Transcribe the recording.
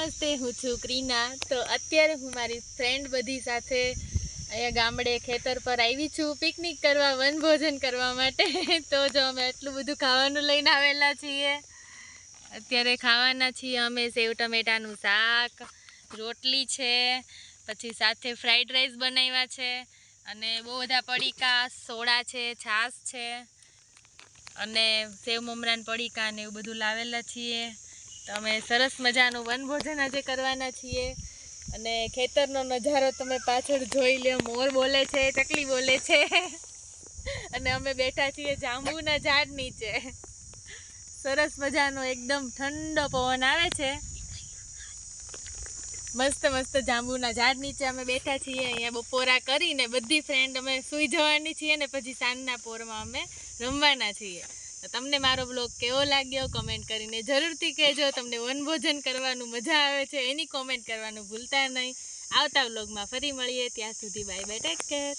નમસ્તે, હું છું ક્રીના. તો અત્યારે હું મારી ફ્રેન્ડ બધી સાથે અહીંયા ગામડે ખેતર પર આવી છું પિકનિક કરવા, વનભોજન કરવા માટે. તો જો અમે એટલું બધું ખાવાનું લઈને આવેલા છીએ. અત્યારે ખાવાના છીએ અમે સેવ, ટમેટાનું શાક, રોટલી છે, પછી સાથે ફ્રાઈડ રાઈસ બનાવ્યા છે, અને બહુ બધા પડીકા, સોડા છે, છાશ છે, અને સેવ, મમરાન પડીકા ને એવું બધું લાવેલા છીએ. અમે સરસ મજાનું વનભોજન આજે કરવાના છીએ. અને ખેતરનો નજારો તમે પાછળ જોઈ લો મોર બોલે છે, ચકલી બોલે છે. અને અમે બેઠા છીએ જાંબુના ઝાડ નીચે. સરસ મજાનો એકદમ ઠંડો પવન આવે છે. મસ્ત મસ્ત જાંબુના ઝાડ નીચે અમે બેઠા છીએ. અહીંયા બપોરા કરીને બધી ફ્રેન્ડ અમે સૂઈ જવાની છીએ ને પછી સાંજના પોરમાં અમે રમવાના છીએ. તમને મારો બ્લોગ કેવો લાગ્યો? કમેન્ટ કરીને જરૂરથી કહેજો. તમને વનભોજન કરવાનું મજા આવે છે. એની કોમેન્ટ કરવાનું ભૂલતા નહીં. આવતા બ્લોગમાં ફરી મળીએ. ત્યાં સુધી બાય બાય ટેક કેર